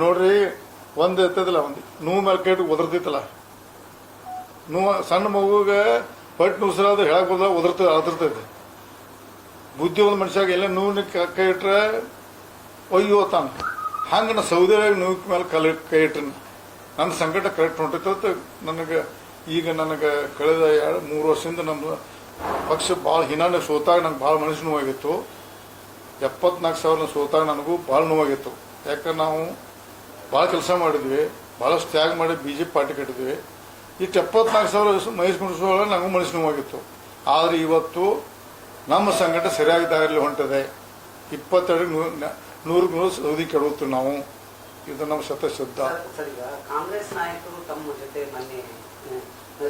ನೋಡ್ರಿ, ಒಂದು ಎತ್ತದಿಲ್ಲ, ಒಂದು ನೋವು ಮೇಲೆ ಕೇಟ್ ಒದರ್ತಿತ್ತಲ್ಲ ನೋವು ಸಣ್ಣ ಮಗುಗೆ ಪಟ್ ನುಸಿರಾದ ಹೇಳಕ್ ಹೋದ ಒದರ್ತ ಅದರ್ತೈತೆ. ಬುದ್ಧಿ ಒಂದು ಮನುಷ್ಯಾಗ ಎಲ್ಲ ನೋವಿನ ಕೈ ಇಟ್ರೆ ಅಯ್ಯೋ ತಾನ. ಹಂಗೆ ನಾ ಸೌದಿ ನೂ ಮೇಲೆ ಕಲಿ ಕೈ ಇಟ್ರಿ. ನನ್ನ ಸಂಕಟ ಕರೆಕ್ಟ್ ಹೊಂಟೈತೆ ನನಗೆ, ಈಗ ನನಗೆ ಕಳೆದ ಎರಡು, ಮೂರು ವರ್ಷದಿಂದ ನಮ್ಮ ಪಕ್ಷ ಭಾಳ ಹಿನ್ನೆಲೆ ಸೋತಾಗ ನಂಗೆ ಭಾಳ ಮನಸ್ಸು ನೋವಾಗಿತ್ತು ಎಪ್ಪತ್ನಾಲ್ಕು ಸಾವಿರ ಸೋತಾಗ ನನಗೂ ಭಾಳ ನೋವಾಗಿತ್ತು. ಯಾಕಂದ್ರೆ ನಾವು ಭಾಳ ಕೆಲಸ ಮಾಡಿದ್ವಿ ಭಾಳಷ್ಟು ತ್ಯಾಗ ಮಾಡಿ ಬಿ ಜೆ ಪಿ ಪಾರ್ಟಿ ಕಟ್ಟಿದ್ವಿ. ಇಷ್ಟು ಎಪ್ಪತ್ನಾಲ್ಕು ಸಾವಿರ ಮಹೇಶ್ ಕುಂಡ್ರಸ್ವಾಮಿ ನನಗೂ ಮನಸ್ಸು ನೋವಾಗಿತ್ತು. ಆದರೆ ಇವತ್ತು ನಮ್ಮ ಸಂಘಟ ಸರಿಯಾಗಿ ದಾರಿಯಲ್ಲಿ ಹೊಂಟಿದೆ. ಇಪ್ಪತ್ತೆರಡು ನೂರಕ್ಕೆ ನೂರು ಸೌದಿ ಕೆಡುತ್ತು ನಾವು. ಇದು ನಮ್ಮ ಸರ್ ಕಾಂಗ್ರೆಸ್ ನಾಯಕರು ತಮ್ಮ ಜೊತೆ ಮೊನ್ನೆ ಆ,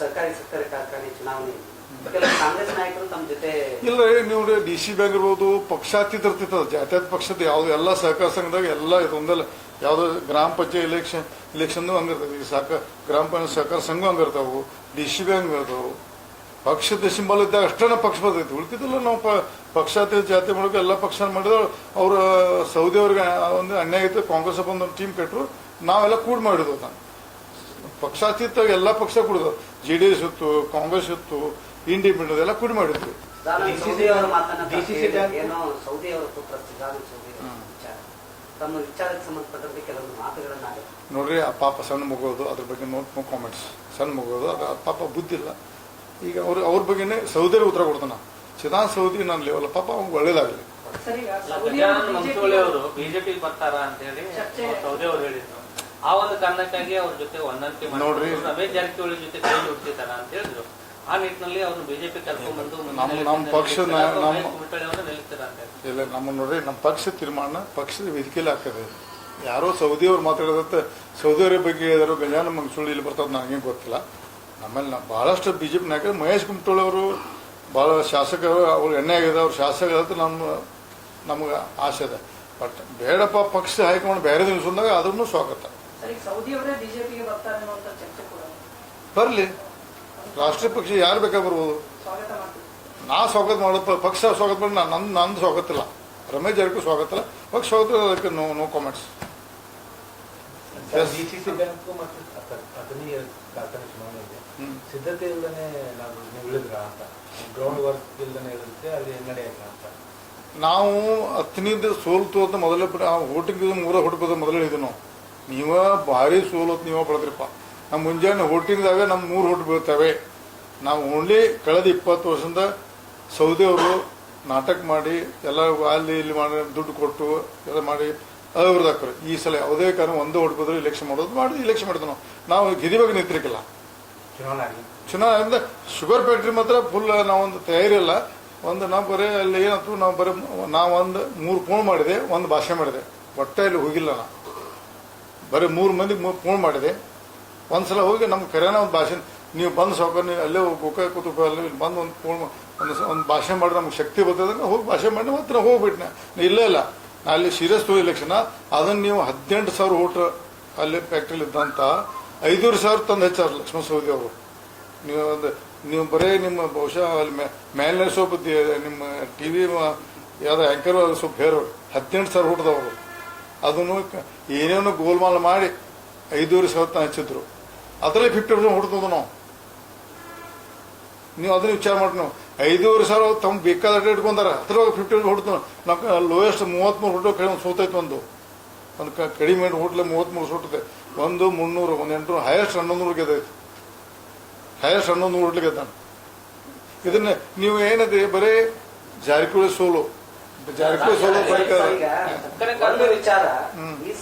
ಸರ್ಕಾರಿ ಸಕ್ಕರೆ ಕಾರ್ಖಾನೆ ಚುನಾವಣೆ. ಇಲ್ಲ ನೀವು ಡಿ ಸಿ ಬ್ಯಾಂಕ್ ಇರ್ಬೋದು, ಪಕ್ಷಾತೀತ ಇರ್ತಿತ್ತು. ಜಾತ್ಯಾತ ಪಕ್ಷದ ಯಾವ್ದು ಎಲ್ಲ ಸಹಕಾರ ಸಂಘದಾಗ ಎಲ್ಲ ಇದು ಒಂದಲ್ಲ ಯಾವ್ದು ಗ್ರಾಮ ಪಂಚಾಯತ್ ಇಲೆಕ್ಷನ್ ಇಲೆಕ್ಷನ್ ಹಂಗಿರ್ತವೆ ಈ ಸಹಕಾರ ಗ್ರಾಮ ಪಂಚಾಯತ್ ಸಹಕಾರ ಸಂಘ ಹಂಗಿರ್ತಾವು ಡಿ ಸಿ ಬ್ಯಾಂಕ್ ಇರ್ತಾವು. ಪಕ್ಷದ ಸಿಂಬಲ್ ಇದ್ದಾಗ ಅಷ್ಟೇ ಪಕ್ಷ ಬರ್ತೈತಿ ಉಳ್ಕಿದ್ದಲ್ಲ ನಾವು ಪಕ್ಷಾತೀತ ಜಾತಿ ಮಾಡೋಕೆ ಎಲ್ಲ ಪಕ್ಷ ಮಾಡಿದ್ರು ಅವ್ರ, ಸೌದಿ ಅವ್ರಿಗೆ ಒಂದು ಅನ್ಯಾಯ ಇತ್ತು. ಕಾಂಗ್ರೆಸ್ ಒಂದು ಟೀಮ್ ಕಟ್ಟರು ನಾವೆಲ್ಲ ಕೂಡ್ ಮಾಡಿದ್ವು ನಾನು ಪಕ್ಷಾತೀತ ಎಲ್ಲ ಪಕ್ಷ ಕುಡಿದು ಜೆ ಡಿ ಎಸ್ ಇತ್ತು ಕಾಂಗ್ರೆಸ್ ಇತ್ತು ಇಂಡಿಪೆಂಡೆಂಟ್ ಎಲ್ಲ ಕೂಡಿ ಮಾಡಿದ್ರು. ನೋಡ್ರಿ ಆ ಪಾಪ ಸಣ್ಣ ಮುಗೋದು ಅದ್ರ ಬಗ್ಗೆ ನೋಟ್ ನೋ ಕಾಮೆಂಟ್ಸ್ ಸಣ್ಣ ಮಗೋದು ಅದು ಆ ಪಾಪ ಬುದ್ಧಿಲ್ಲ ಈಗ ಅವ್ರ ಅವ್ರ ಬಗ್ಗೆನೇ ಸೌದಿಯಲ್ಲಿ ಉತ್ತರ ಕೊಡ್ತಾನ. ಚಿದಾನ್ ಸೌದಿ ನಾನು ಲೇವಲ್ಲ ಪಾಪ ಅವ್ನಿಗೆ ಒಳ್ಳೇದಾಗಲಿ. ಬಿಜೆಪಿ ಬರ್ತಾರ ಅಂತ ಹೇಳಿ. ಸೌದಿ ಅವರು ಹೇಳಿದ್ರು. ಆ ಒಂದು ಕಾರಣಕ್ಕಾಗಿ ಅವ್ರ ಜೊತೆ ಹೊಂದಾಣಿಕೆ ನೋಡ್ರಿ. ಮಾಡಿ ರಮೇಶ್ ಜಾರಕಿಹೊಳಿ ಜೊತೆ ಕೈ ಜೋಡಿಸಿದಾರ ಅಂತ ಹೇಳಿದ್ರು. ಆ ನಿಟ್ಟಿನಲ್ಲಿ ಅವ್ರನ್ನ ಬಿಜೆಪಿ ಕರ್ಕೊಂಡ್ಬಂದು ನಮ್ಮ- ಇಲ್ಲ ನಮ್ಮ ನೋಡ್ರಿ ನಮ್ಮ ಪಕ್ಷ ತೀರ್ಮಾನ ಪಕ್ಷದ ವೇದಿಕೆಯಲ್ಲಿ ಹಾಕದೆ. ಯಾರೋ ಸೌದಿಯವ್ರು ಸೌದಿ ಅವರ ಬಗ್ಗೆ ಹೇಳಿದಾರೋ ಗಜಾನ ಸುಳ್ಳು ಇಲ್ಲಿ ಬರ್ತದೆ ನನಗೆ ಗೊತ್ತಿಲ್ಲ. ನಮ್ಮಲ್ಲಿ ನಾವು ಭಾಳಷ್ಟು ಬಿ ಜೆ ಪಿ ನಾಯಕರು ಮಹೇಶ್ ಕುಮಟೋಳ್ ಅವರು ಭಾಳ ಶಾಸಕರು ಅವ್ರು ಎಣ್ಣೆ ಆಗಿದೆ ಅವ್ರ ಶಾಸಕರಂತ ನಮ್ಮ ನಮ್ಗೆ ಆಸೆ ಅದ. ಬಟ್ ಬೇಡಪ್ಪ ಪಕ್ಷ ಹೈಕಮಾಂಡ್ ಬೇರೆ ದಿವಸದಾಗ ಅದನ್ನು ಸ್ವಾಗತ. ಬರಲಿ. ರಾಷ್ಟ್ರೀಯ ಪಕ್ಷ ಯಾರು ಬೇಕಾ ಬರ್ಬೋದು? ನಾ ಸ್ವಾಗತ ಮಾಡೋದು ಪಕ್ಷ ಸ್ವಾಗತ ಮಾಡಿ ನಾನು ನಂದು ನಂದು ಸ್ವಾಗತ ಇಲ್ಲ. ರಮೇಶ್ ಜಾರಕಿಹೊಳಿ ಸ್ವಾಗತ ಇಲ್ಲ. ಪಕ್ಷ ಸ್ವಾಗತ ಇಲ್ಲ, ಅದಕ್ಕೆ ನೋ ನೋ ಕಾಮೆಂಟ್ಸ್. ಸಿದ್ಧತೆ ಇಲ್ಲದೆ ನಾವು ನೀವು ಇಳಿದ್ರ ಅಂತ. ಗ್ರೌಂಡ್ ವರ್ಕ್ ಇಲ್ಲದೆ ಇಳಿದ್ರೆ ಅಲ್ಲಿ ನಡೆಯಲ್ಲ ಅಂತ. ನಾವು ಹತ್ತನಿಂದ ಸೋಲ್ತು ಅಂತ ಮೊದಲೇ ಓಟಿಂಗ್ ಮೂರ ಹುಡುಕೋದು ಮೊದಲೇ ಹೇಳಿದ್ವಿ ನಾವು. ನೀವ ಭಾರಿ ಸೋಲತ್ ನೀವ ಪಡೆದ್ರಿಪ್ಪ ನಮ್ಮ ಮುಂಜಾನೆ ಹೋಟಿಂಗ್ದಾಗ ನಮ್ಮ ಮೂರು ಹುಟ್ಟು ಬೀಳ್ತವೆ. ನಾವು ಓನ್ಲಿ ಕಳೆದ ಇಪ್ಪತ್ತು ವರ್ಷದಿಂದ ಸೌದಿ ಅವರು ನಾಟಕ ಮಾಡಿ ಎಲ್ಲ ಅಲ್ಲಿ ಇಲ್ಲಿ ಮಾಡಿ ದುಡ್ಡು ಕೊಟ್ಟು ಎಲ್ಲ ಮಾಡಿ ಅವ್ರದಾಕ್ರಿ ಈ ಸಲ ಯಾವುದೇ ಕಾರಣ ಒಂದು ಓಟ್ ಬಂದ್ರೆ ಇಲೆಕ್ಷನ್ ಮಾಡೋದು ಮಾಡಿ ಇಲೆಕ್ಷನ್ ಮಾಡಿದ್ವಿ ನಾವು. ನಾವು ಗಿರಿಬೇಕು ನಿಂತಿರ್ಕಿಲ್ಲ ಚುನಾವಣೆ ಅಂದ್ರೆ ಶುಗರ್ ಫ್ಯಾಕ್ಟ್ರಿ ಮಾತ್ರ ಫುಲ್ ನಾವೊಂದು ತಯಾರಿ ಇಲ್ಲ. ಒಂದು ನಾವು ಬರೀ ಅಲ್ಲಿ ಏನಾಯ್ತು ನಾವು ಬರೀ ನಾವು ಒಂದು ಮೂರು ಫೋನ್ ಮಾಡಿದೆ ಒಂದು ಭಾಷೆ ಮಾಡಿದೆ. ಒಟ್ಟೆ ಇಲ್ಲಿ ಹೋಗಿಲ್ಲ ನಾ ಬರೀ ಮೂರು ಮಂದಿಗೆ ಫೋನ್ ಮಾಡಿದೆ. ಒಂದ್ಸಲ ಹೋಗಿ ನಮ್ಮ ಕರೆನ ಒಂದು ಭಾಷೆ ನೀವು ಬಂದು ಸಾವುಕಾರ, ನೀವು ಅಲ್ಲೇ ಗೋಕಾಕ ಕೂತು ಅಲ್ಲಿ ಬಂದು ಒಂದು ಫೋನ್ ಒಂದು ಒಂದು ಭಾಷೆ ಮಾಡಿ, ನಮ್ಗೆ ಶಕ್ತಿ ಬರ್ತದೆ ಅಂದ್ರೆ ಹೋಗಿ ಭಾಷೆ ಮಾಡಿ ಮಾತ್ರ ಹೋಗ್ಬಿಟ್ನೆ. ಇಲ್ಲೇ ಇಲ್ಲ. ನಾ ಅಲ್ಲಿ ಸೀರಿಯಸ್ ಟು ಇಲೆಕ್ಷನ್ ಅದನ್ನು ನೀವು ಹದಿನೆಂಟು ಸಾವಿರ ಓಟ್ರ್ ಅಲ್ಲಿ ಫ್ಯಾಕ್ಟ್ರಿಲಿ ಇದ್ದಂತ ಐದೂರು ಸಾವಿರ ತಂದು ಹೆಚ್ಚಾರ ಲಕ್ಷ್ಮಣ ಸೌದಿ ಅವರು. ನೀವು ಒಂದು ನೀವು ಬರೀ ನಿಮ್ಮ ಬಹುಶಃ ಅಲ್ಲಿ ಮೇಲಿನ ದಿ- ನಿಮ್ಮ ಟಿ ವಿ ಯಾವ್ದು ಆ್ಯಂಕರ್ ಸ್ವಲ್ಪ ಬೇರೆ ಹದಿನೆಂಟು ಸಾವಿರ ಹುಟ್ಟಿದವರು ಅದನ್ನು ಏನೇನೋ ಗೋಲ್ಮಾಲ್ ಮಾಡಿ ಐದೂವರೆ ಸಾವಿರ ಹಚ್ಚಿದ್ರು. ಅದರಲ್ಲಿ ಫಿಫ್ಟಿ ಪರ್ಸೆಂಟ್ ಹುಡ್ತದ ನಾವು. ನೀವು ಅದನ್ನ ವಿಚಾರ ಮಾಡಿ ನಾವು. ಐದೂವರೆ ಸಾವಿರ ತಮ್ಮ ಬೇಕಾದ ಇಟ್ಕೊಂಡಾರ ಅದ್ರೊಳಗೆ ಫಿಫ್ಟಿ ಪರ್ಸೆಂಟ್ ಹುಡ್ತು ನಾವು ಲೋಯೆಸ್ಟ್ ಮೂವತ್ತ್ಮೂರು ಹುಟ್ಟು ಕಡಿಮೆ ಸೋತೈತೆ ಒಂದು. ಒಂದು ಕ- ಕಡಿಮೆ ಹೋಟ್ಲೆ ಮೂವತ್ತ್ಮೂರು ಸುಟ್ಟಿದೆ ಒಂದು ಮುನ್ನೂರು, ಒಂದು ಎಂಟುನೂರು ಹೈಯೆಸ್ಟ್ ಹನ್ನೊಂದು ನೂರು ಗೆದ್ದೈತೆ ಹೈಯೆಸ್ಟ್ ಹನ್ನೊಂದು ನೂರು ಹೋಟ್ಲಿಗೆ ಗೆದ್ದಾನೆ ಇದನ್ನ ನೀವು ಏನಿದೆ ಬರೀ ಜಾರಕಿಹೊಳಿ ಸೋಲು. ಜಾರಕಿಹೊಳಿ ಸೋಲು ಬರೀ ಈಗ ವಿಚಾರ. ಈ